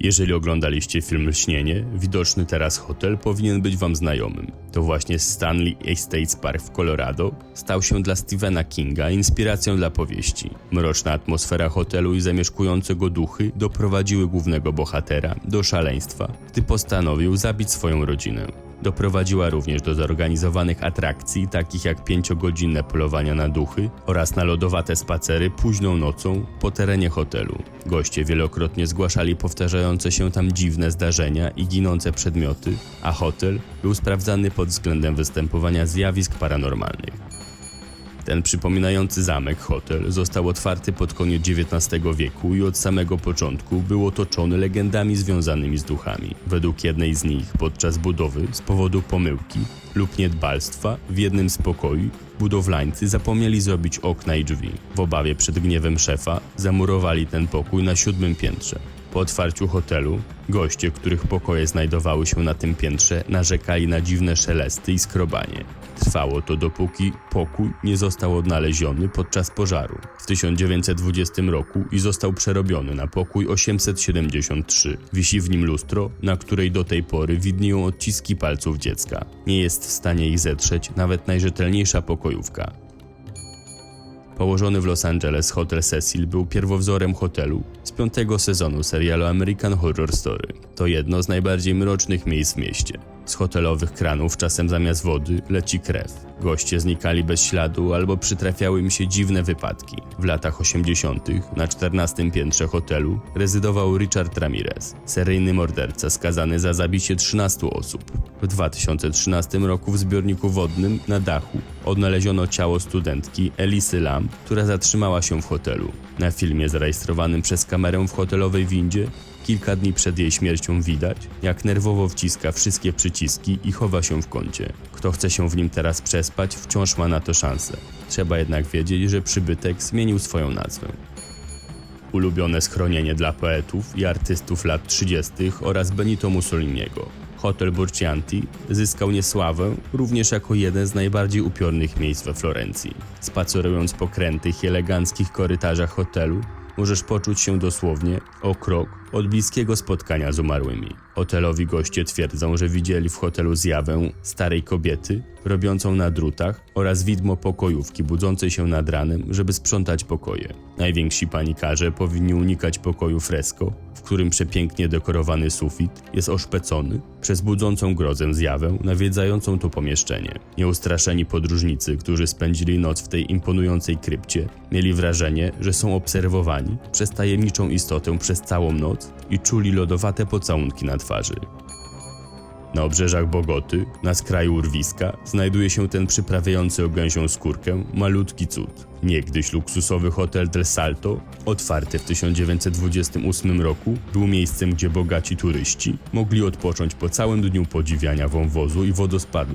Jeżeli oglądaliście film Lśnienie, widoczny teraz hotel powinien być wam znajomym. To właśnie Stanley Estates Park w Colorado stał się dla Stephena Kinga inspiracją dla powieści. Mroczna atmosfera hotelu i zamieszkujące go duchy doprowadziły głównego bohatera do szaleństwa, gdy postanowił zabić swoją rodzinę. Doprowadziła również do zorganizowanych atrakcji, takich jak pięciogodzinne polowania na duchy oraz na lodowate spacery późną nocą po terenie hotelu. Goście wielokrotnie zgłaszali powtarzające się tam dziwne zdarzenia i ginące przedmioty, a hotel był sprawdzany pod względem występowania zjawisk paranormalnych. Ten przypominający zamek hotel został otwarty pod koniec XIX wieku i od samego początku był otoczony legendami związanymi z duchami. Według jednej z nich podczas budowy z powodu pomyłki lub niedbalstwa w jednym z pokoi budowlańcy zapomnieli zrobić okna i drzwi. W obawie przed gniewem szefa zamurowali ten pokój na siódmym piętrze. Po otwarciu hotelu, goście, których pokoje znajdowały się na tym piętrze, narzekali na dziwne szelesty i skrobanie. Trwało to dopóki pokój nie został odnaleziony podczas pożaru w 1920 roku i został przerobiony na pokój 873. Wisi w nim lustro, na której do tej pory widnieją odciski palców dziecka. Nie jest w stanie ich zetrzeć nawet najrzetelniejsza pokojówka. Położony w Los Angeles Hotel Cecil był pierwowzorem hotelu z piątego sezonu serialu American Horror Story. To jedno z najbardziej mrocznych miejsc w mieście. Z hotelowych kranów czasem zamiast wody leci krew. Goście znikali bez śladu albo przytrafiały im się dziwne wypadki. W latach 80. na 14 piętrze hotelu rezydował Richard Ramirez, seryjny morderca skazany za zabicie 13 osób. W 2013 roku w zbiorniku wodnym na dachu odnaleziono ciało studentki Elisy Lam, która zatrzymała się w hotelu. Na filmie zarejestrowanym przez kamerę w hotelowej windzie Kilka dni przed jej śmiercią widać, jak nerwowo wciska wszystkie przyciski i chowa się w kącie. Kto chce się w nim teraz przespać, wciąż ma na to szansę. Trzeba jednak wiedzieć, że przybytek zmienił swoją nazwę. Ulubione schronienie dla poetów i artystów lat 30. oraz Benito Mussoliniego. Hotel Burcianti zyskał niesławę również jako jeden z najbardziej upiornych miejsc we Florencji. Spacerując po krętych i eleganckich korytarzach hotelu, możesz poczuć się dosłownie o krok od bliskiego spotkania z umarłymi. Hotelowi goście twierdzą, że widzieli w hotelu zjawę starej kobiety robiącą na drutach oraz widmo pokojówki budzącej się nad ranem, żeby sprzątać pokoje. Najwięksi panikarze powinni unikać pokoju fresko, w którym przepięknie dekorowany sufit jest oszpecony przez budzącą grozę zjawę nawiedzającą to pomieszczenie. Nieustraszeni podróżnicy, którzy spędzili noc w tej imponującej krypcie, mieli wrażenie, że są obserwowani przez tajemniczą istotę przez całą noc i czuli lodowate pocałunki na twarzy. Na obrzeżach Bogoty, na skraju urwiska, znajduje się ten przyprawiający o gęsią skórkę malutki cud. Niegdyś luksusowy hotel Del Salto, otwarty w 1928 roku, był miejscem, gdzie bogaci turyści mogli odpocząć po całym dniu podziwiania wąwozu i wodospadu.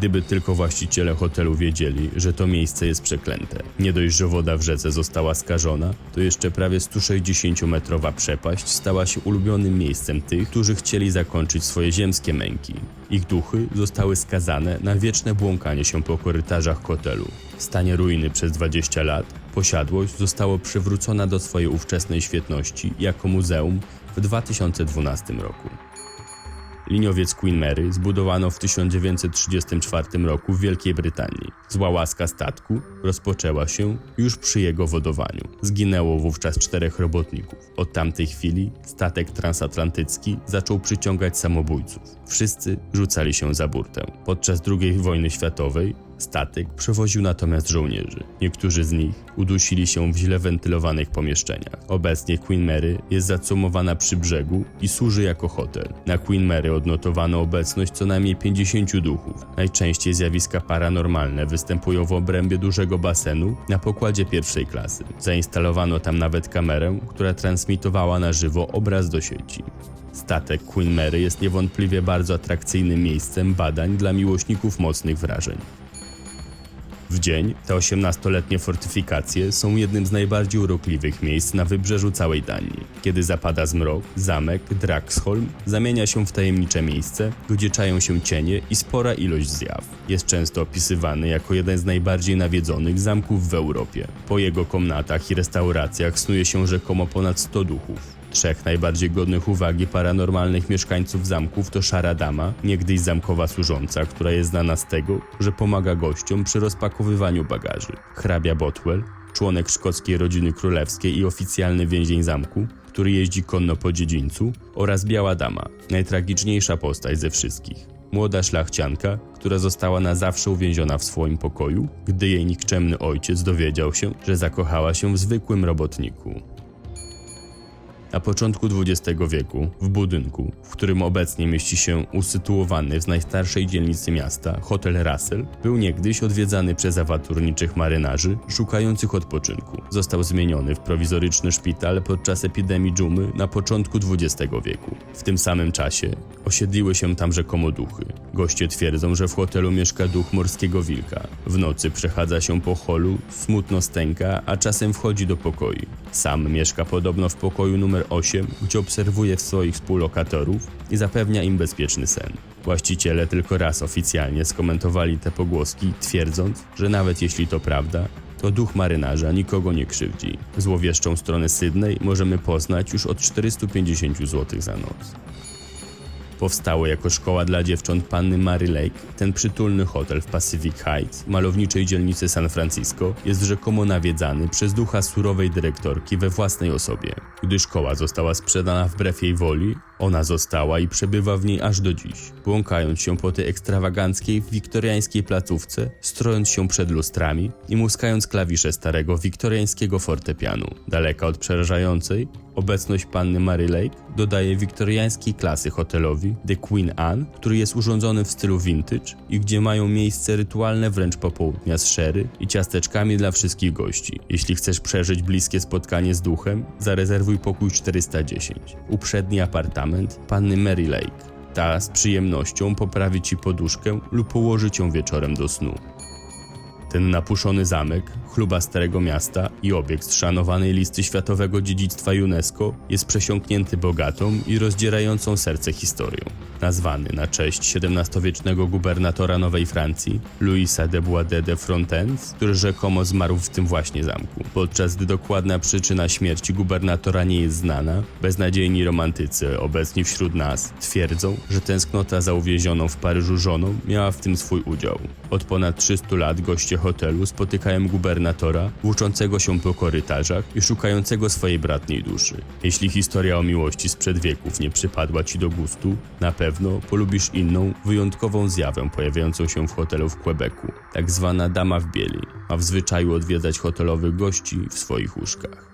Gdyby tylko właściciele hotelu wiedzieli, że to miejsce jest przeklęte. Nie dość, że woda w rzece została skażona, to jeszcze prawie 160-metrowa przepaść stała się ulubionym miejscem tych, którzy chcieli zakończyć swoje ziemskie męki. Ich duchy zostały skazane na wieczne błąkanie się po korytarzach hotelu. W stanie ruiny przez 20 lat posiadłość została przywrócona do swojej ówczesnej świetności jako muzeum w 2012 roku. Liniowiec Queen Mary zbudowano w 1934 roku w Wielkiej Brytanii. Zła łaska statku rozpoczęła się już przy jego wodowaniu. Zginęło wówczas czterech robotników. Od tamtej chwili statek transatlantycki zaczął przyciągać samobójców. Wszyscy rzucali się za burtę. Podczas II wojny światowej Statek przewoził natomiast żołnierzy. Niektórzy z nich udusili się w źle wentylowanych pomieszczeniach. Obecnie Queen Mary jest zacumowana przy brzegu i służy jako hotel. Na Queen Mary odnotowano obecność co najmniej 50 duchów. Najczęściej zjawiska paranormalne występują w obrębie dużego basenu na pokładzie pierwszej klasy. Zainstalowano tam nawet kamerę, która transmitowała na żywo obraz do sieci. Statek Queen Mary jest niewątpliwie bardzo atrakcyjnym miejscem badań dla miłośników mocnych wrażeń. W dzień te 18-letnie fortyfikacje są jednym z najbardziej urokliwych miejsc na wybrzeżu całej Danii. Kiedy zapada zmrok, zamek Draxholm zamienia się w tajemnicze miejsce, gdzie czają się cienie i spora ilość zjaw. Jest często opisywany jako jeden z najbardziej nawiedzonych zamków w Europie. Po jego komnatach i restauracjach snuje się rzekomo ponad 100 duchów. Trzech najbardziej godnych uwagi paranormalnych mieszkańców zamków to Szara Dama, niegdyś zamkowa służąca, która jest znana z tego, że pomaga gościom przy rozpakowywaniu bagaży. Hrabia Botwell, członek szkockiej rodziny królewskiej i oficjalny więzień zamku, który jeździ konno po dziedzińcu, oraz Biała Dama, najtragiczniejsza postać ze wszystkich. Młoda szlachcianka, która została na zawsze uwięziona w swoim pokoju, gdy jej nikczemny ojciec dowiedział się, że zakochała się w zwykłym robotniku. Na początku XX wieku, w budynku, w którym obecnie mieści się usytuowany w najstarszej dzielnicy miasta hotel Russell, był niegdyś odwiedzany przez awanturniczych marynarzy szukających odpoczynku. Został zmieniony w prowizoryczny szpital podczas epidemii dżumy na początku XX wieku. W tym samym czasie osiedliły się tam rzekomo duchy. Goście twierdzą, że w hotelu mieszka duch morskiego wilka. W nocy przechadza się po holu, smutno stęka, a czasem wchodzi do pokoi. Sam mieszka podobno w pokoju numer 8, gdzie obserwuje swoich współlokatorów i zapewnia im bezpieczny sen. Właściciele tylko raz oficjalnie skomentowali te pogłoski, twierdząc, że nawet jeśli to prawda, to duch marynarza nikogo nie krzywdzi. Złowieszczą stronę Sydney możemy poznać już od 450 zł za noc. Powstało jako szkoła dla dziewcząt panny Mary Lake, ten przytulny hotel w Pacific Heights, malowniczej dzielnicy San Francisco, jest rzekomo nawiedzany przez ducha surowej dyrektorki we własnej osobie. Gdy szkoła została sprzedana wbrew jej woli, ona została i przebywa w niej aż do dziś, błąkając się po tej ekstrawaganckiej, wiktoriańskiej placówce, strojąc się przed lustrami i muskając klawisze starego wiktoriańskiego fortepianu. Daleka od przerażającej, obecność panny Mary Lake dodaje wiktoriańskiej klasy hotelowi The Queen Anne, który jest urządzony w stylu vintage i gdzie mają miejsce rytualne wręcz popołudnia z sherry i ciasteczkami dla wszystkich gości. Jeśli chcesz przeżyć bliskie spotkanie z duchem, zarezerwuj pokój 410. Uprzedni apartament panny Mary Lake. Ta z przyjemnością poprawi ci poduszkę lub położy cię wieczorem do snu. Ten napuszony zamek, chluba starego miasta i obiekt z szanowanej listy światowego dziedzictwa UNESCO jest przesiąknięty bogatą i rozdzierającą serce historią. Nazwany na cześć XVII-wiecznego gubernatora Nowej Francji, Louisa de Boisdet de Frontenac, który rzekomo zmarł w tym właśnie zamku. Podczas gdy dokładna przyczyna śmierci gubernatora nie jest znana, beznadziejni romantycy obecni wśród nas twierdzą, że tęsknota za uwięzioną w Paryżu żoną miała w tym swój udział. Od ponad 300 lat goście hotelu spotykają gubernatora, włóczącego się po korytarzach i szukającego swojej bratniej duszy. Jeśli historia o miłości sprzed wieków nie przypadła ci do gustu, na pewno polubisz inną, wyjątkową zjawę pojawiającą się w hotelu w Quebecu. Tak zwana dama w bieli ma w zwyczaju odwiedzać hotelowych gości w swoich łóżkach.